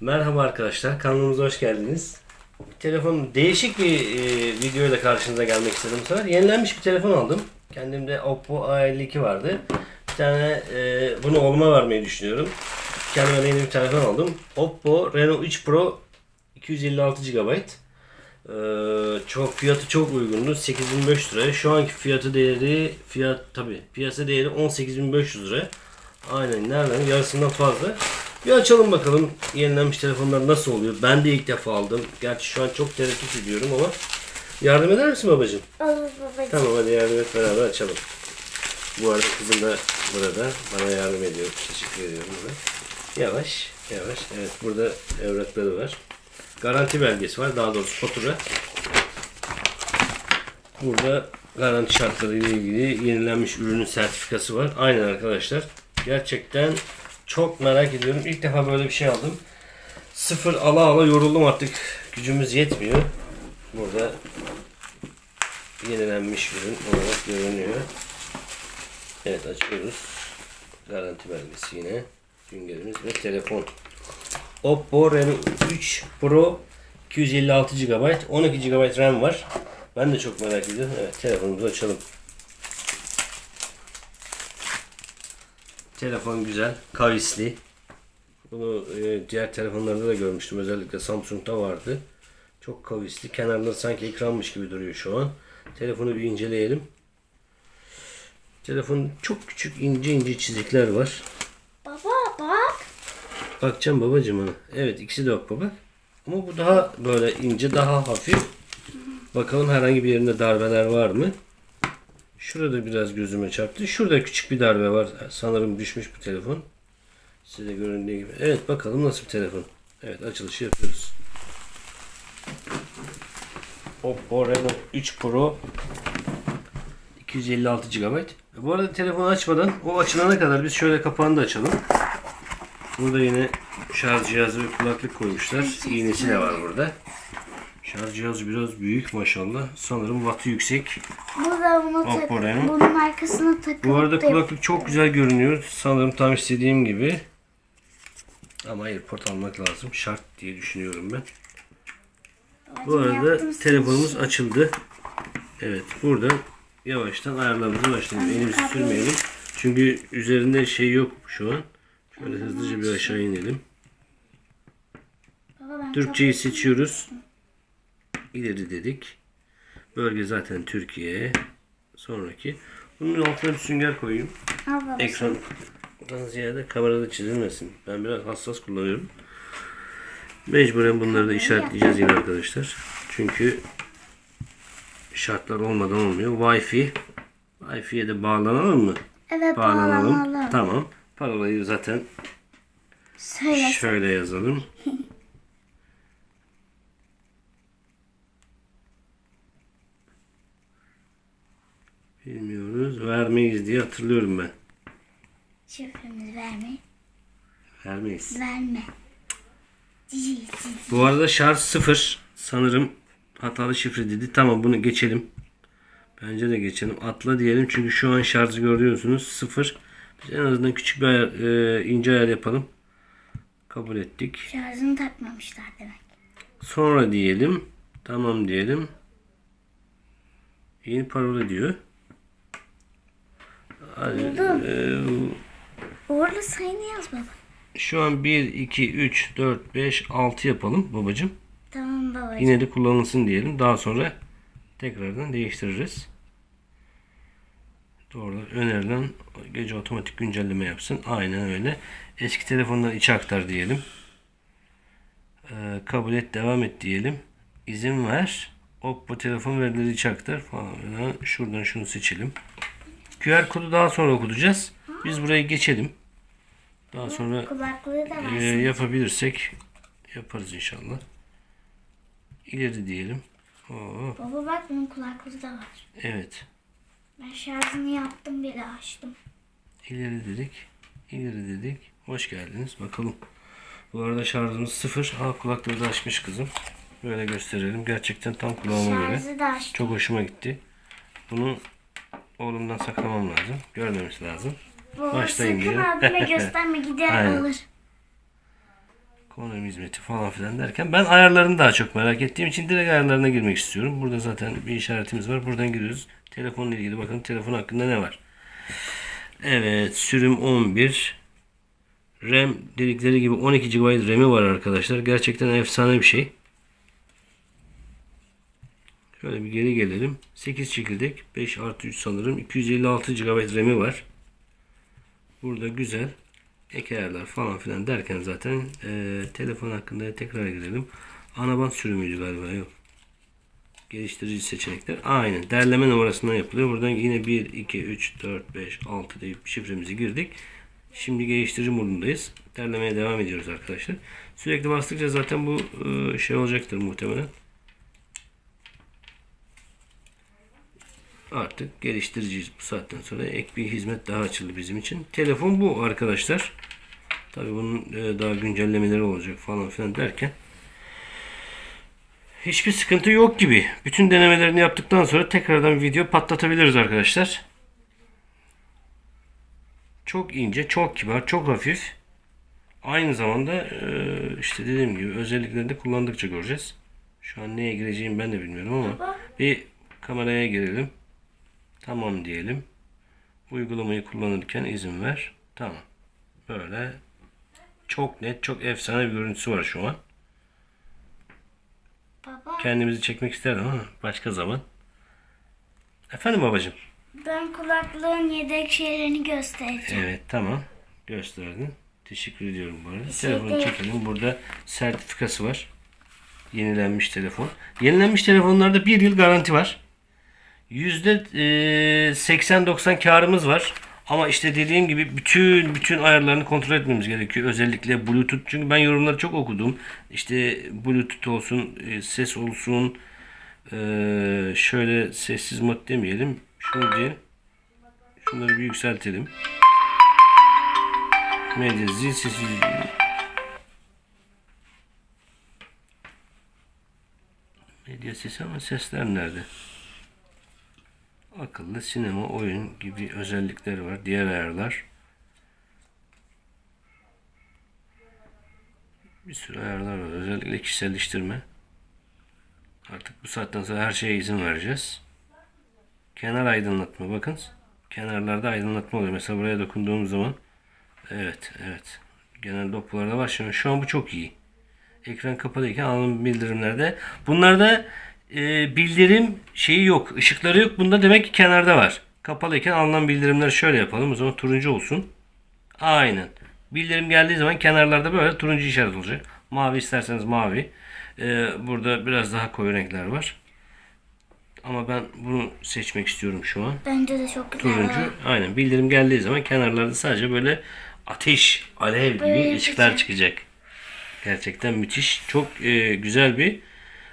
Merhaba arkadaşlar, kanalımıza hoş geldiniz. Telefon değişik bir e, videoyla karşınıza gelmek istedim bu sefer. Yenilenmiş bir telefon aldım. Kendimde Oppo A52 vardı. Bir tane e, bunu oğluma vermeyi düşünüyorum. Kendime yeni bir telefon aldım. Oppo Reno 3 Pro 256 GB. Ee, çok fiyatı çok uygundu. 8500 lira. Şu anki fiyatı değeri fiyat tabi piyasa değeri 18500 lira. Aynen nereden? Yarısından fazla. Bir açalım bakalım yenilenmiş telefonlar nasıl oluyor. Ben de ilk defa aldım. Gerçi şu an çok tereddüt ediyorum ama yardım eder misin babacığım? Olur babacığım. Tamam hadi yardım et beraber açalım. Bu arada kızım da burada. Bana yardım ediyor. Teşekkür ediyorum ona. Yavaş yavaş. Evet burada evrakları var. Garanti belgesi var. Daha doğrusu fatura. Burada garanti şartları ile ilgili yenilenmiş ürünün sertifikası var. Aynen arkadaşlar. Gerçekten çok merak ediyorum. İlk defa böyle bir şey aldım. Sıfır ala ala yoruldum artık. Gücümüz yetmiyor. Burada yenilenmiş ürün olarak görünüyor. Evet açıyoruz. Garanti belgesi yine. Güngerimiz ve telefon. Oppo Reno 3 Pro 256 GB 12 GB RAM var. Ben de çok merak ediyorum. Evet telefonumuzu açalım. Telefon güzel. Kavisli. Bunu e, diğer telefonlarda da görmüştüm. Özellikle Samsung'da vardı. Çok kavisli. Kenarları sanki ekranmış gibi duruyor şu an. Telefonu bir inceleyelim. Telefonun çok küçük ince ince çizikler var. Baba bak. Bakacağım babacığım ona. Evet ikisi de Oppo bak. Ama bu daha böyle ince, daha hafif. Bakalım herhangi bir yerinde darbeler var mı? Şurada biraz gözüme çarptı. Şurada küçük bir darbe var. Sanırım düşmüş bu telefon. Size göründüğü gibi. Evet bakalım nasıl bir telefon. Evet açılışı yapıyoruz. Oppo Reno 3 Pro 256 GB. Bu arada telefonu açmadan o açılana kadar biz şöyle kapağını da açalım. Burada yine şarj cihazı ve kulaklık koymuşlar. İğnesi de var burada. Şarj cihazı biraz büyük maşallah. Sanırım wattı yüksek. Burada bunu Oppo Reno. bunun arkasına takıp Bu arada da- kulaklık çok güzel görünüyor. Sanırım tam istediğim gibi. Ama AirPod almak lazım. Şart diye düşünüyorum ben. Bu arada telefonumuz açıldı. Evet burada yavaştan ayarlarımıza başlayalım. Elimizi sürmeyelim. Çünkü üzerinde şey yok şu an. Şöyle hızlıca bir aşağı inelim. Türkçeyi seçiyoruz. İleri dedik. Bölge zaten Türkiye. Sonraki. Bunun altına bir sünger koyayım. baba. Ekrandan ziyade kamerada çizilmesin. Ben biraz hassas kullanıyorum. Mecburen bunları da işaretleyeceğiz yine arkadaşlar. Çünkü şartlar olmadan olmuyor. Wi-Fi. Wi-Fi'ye de bağlanalım mı? Evet Bağlanalım. bağlanalım. Tamam. Parolayı zaten Söyle. şöyle yazalım. Bilmiyoruz. Vermeyiz diye hatırlıyorum ben. Şifremizi verme. Vermeyiz. Verme. Bu arada şarj sıfır. Sanırım hatalı şifre dedi. Tamam bunu geçelim. Bence de geçelim. Atla diyelim çünkü şu an şarjı görüyorsunuz sıfır. Biz en azından küçük bir ayar, e, ince ayar yapalım. Kabul ettik. Şarjını takmamışlar demek. Sonra diyelim. Tamam diyelim. Yeni parola diyor. Hadi, e, Orada sayını yaz baba. şu an 1, 2, 3, 4, 5, 6 yapalım babacım. Tamam babacığım. Yine de kullanılsın diyelim. Daha sonra tekrardan değiştiririz. Doğru. Önerilen gece otomatik güncelleme yapsın. Aynen öyle. Eski telefondan içe aktar diyelim. Ee, kabul et devam et diyelim. İzin ver. Oppo telefon verileri içe aktar falan. Şuradan şunu seçelim. QR kodu daha sonra okutacağız. Biz burayı geçelim. Daha sonra versin. yapabilirsek yaparız inşallah. İleri diyelim. Oo, Baba bak bunun kulaklığı da var. evet. Ben şarjını yaptım bile açtım. İleri dedik. İleri dedik. Hoş geldiniz. Bakalım. Bu arada şarjımız sıfır. Ha kulaklığı da açmış kızım. Böyle gösterelim. Gerçekten tam kulağıma göre. Şarjı da açtım. Çok hoşuma gitti. Bunu oğlumdan saklamam lazım. Görmemesi lazım. Baba Başlayın sakın abime gösterme gider Aynen. alır. Konum hizmeti falan filan derken ben ayarlarını daha çok merak ettiğim için direkt ayarlarına girmek istiyorum. Burada zaten bir işaretimiz var. Buradan giriyoruz. Telefonla ilgili bakın telefon hakkında ne var. Evet sürüm 11. RAM dedikleri gibi 12 GB RAM'i var arkadaşlar. Gerçekten efsane bir şey. Şöyle bir geri gelelim. 8 çekirdek 5 artı 3 sanırım. 256 GB RAM'i var. Burada güzel ek ayarlar falan filan derken zaten e, telefon hakkında tekrar girelim. Anabant sürümüydü galiba yok. Geliştirici seçenekler. Aynen. Derleme numarasından yapılıyor. Buradan yine 1, 2, 3, 4, 5, 6 deyip şifremizi girdik. Şimdi geliştirici modundayız. Derlemeye devam ediyoruz arkadaşlar. Sürekli bastıkça zaten bu e, şey olacaktır muhtemelen. Artık geliştiriciyiz bu saatten sonra. Ek bir hizmet daha açıldı bizim için. Telefon bu arkadaşlar. Tabii bunun e, daha güncellemeleri olacak falan filan derken hiçbir sıkıntı yok gibi. Bütün denemelerini yaptıktan sonra tekrardan video patlatabiliriz arkadaşlar. Çok ince, çok kibar, çok hafif. Aynı zamanda e, işte dediğim gibi özelliklerini de kullandıkça göreceğiz. Şu an neye gireceğimi ben de bilmiyorum ama bir kameraya girelim. Tamam diyelim. Uygulamayı kullanırken izin ver. Tamam. Böyle çok net, çok efsane bir görüntüsü var şu an. Baba Kendimizi çekmek isterdim ama başka zaman. Efendim babacığım. ben kulaklığın yedek şeylerini göstereceğim. Evet tamam. Gösterdin. Teşekkür ediyorum bu arada. şey Telefonu değil. çekelim. Burada sertifikası var. Yenilenmiş telefon. Yenilenmiş telefonlarda bir yıl garanti var. %80-90 karımız var. Ama işte dediğim gibi bütün bütün ayarlarını kontrol etmemiz gerekiyor. Özellikle Bluetooth. Çünkü ben yorumları çok okudum. İşte Bluetooth olsun, e, ses olsun. e, şöyle sessiz mod demeyelim. Diyelim. Şunları bir yükseltelim. Medya zil sesi Medya sesi ama sesler nerede? Akıllı sinema, oyun gibi özellikleri var. Diğer ayarlar. Bir sürü ayarlar var. Özellikle kişiselleştirme. Artık bu saatten sonra her şeye izin vereceğiz. Kenar aydınlatma bakın. Kenarlarda aydınlatma oluyor. Mesela buraya dokunduğum zaman Evet, evet. Genel dopularda var. Şimdi şu an bu çok iyi. Ekran kapalıyken alınan bildirimlerde. Bunlarda e, bildirim şeyi yok. ışıkları yok. Bunda demek ki kenarda var. Kapalıyken alınan bildirimleri şöyle yapalım. O zaman turuncu olsun. Aynen. Bildirim geldiği zaman kenarlarda böyle turuncu işaret olacak. Mavi isterseniz mavi. E, burada biraz daha koyu renkler var. Ama ben bunu seçmek istiyorum şu an Bence de çok güzel. turuncu. Aynen bildirim geldiği zaman kenarlarda sadece böyle ateş, alev gibi Böyle ışıklar çıkacak. Gerçekten müthiş. Çok e, güzel bir.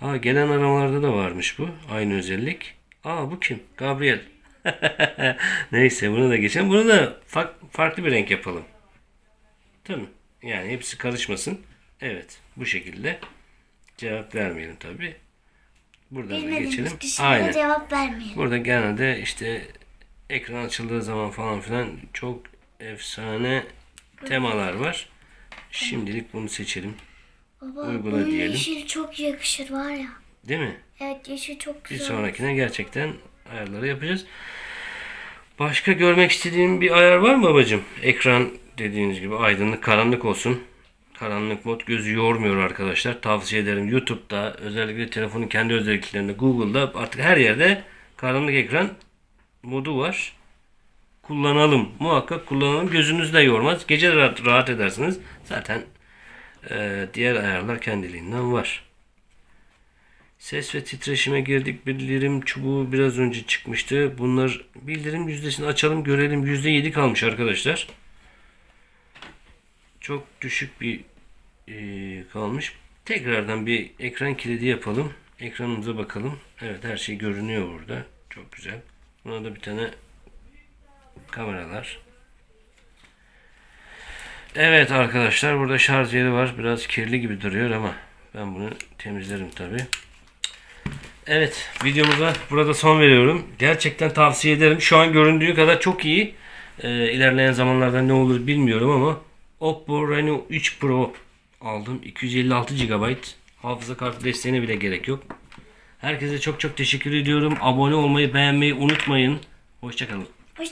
Aa, gelen aramalarda da varmış bu. Aynı özellik. Aa bu kim? Gabriel. Neyse bunu da geçelim. Bunu da fa- farklı bir renk yapalım. Değil mi? Yani hepsi karışmasın. Evet. Bu şekilde. Cevap vermeyelim tabi. Buradan da Bilmediğimiz geçelim. kişilere Aynen. cevap vermeyelim. Burada genelde işte ekran açıldığı zaman falan filan çok efsane temalar var. Şimdilik bunu seçelim. Baba Uygula bunun diyelim. yeşil çok yakışır var ya. Değil mi? Evet yeşil çok Bir güzel. sonrakine gerçekten ayarları yapacağız. Başka görmek istediğin bir ayar var mı babacığım? Ekran dediğiniz gibi aydınlık, karanlık olsun. Karanlık mod gözü yormuyor arkadaşlar. Tavsiye ederim. YouTube'da özellikle telefonun kendi özelliklerinde Google'da artık her yerde karanlık ekran modu var. Kullanalım. Muhakkak kullanalım. Gözünüzü de yormaz. Gece rahat, rahat edersiniz. Zaten e, diğer ayarlar kendiliğinden var. Ses ve titreşime girdik. Bildirim çubuğu biraz önce çıkmıştı. Bunlar bildirim yüzdesini açalım görelim. %7 kalmış arkadaşlar. Çok düşük bir e, kalmış. Tekrardan bir ekran kilidi yapalım. Ekranımıza bakalım. Evet her şey görünüyor burada. Çok güzel. Buna da bir tane kameralar. Evet arkadaşlar burada şarj yeri var. Biraz kirli gibi duruyor ama ben bunu temizlerim tabi. Evet videomuza burada son veriyorum. Gerçekten tavsiye ederim. Şu an göründüğü kadar çok iyi. Ee, ilerleyen zamanlarda ne olur bilmiyorum ama Oppo Reno 3 Pro aldım. 256 GB. Hafıza kartı desteğine bile gerek yok. Herkese çok çok teşekkür ediyorum. Abone olmayı, beğenmeyi unutmayın. Hoşçakalın.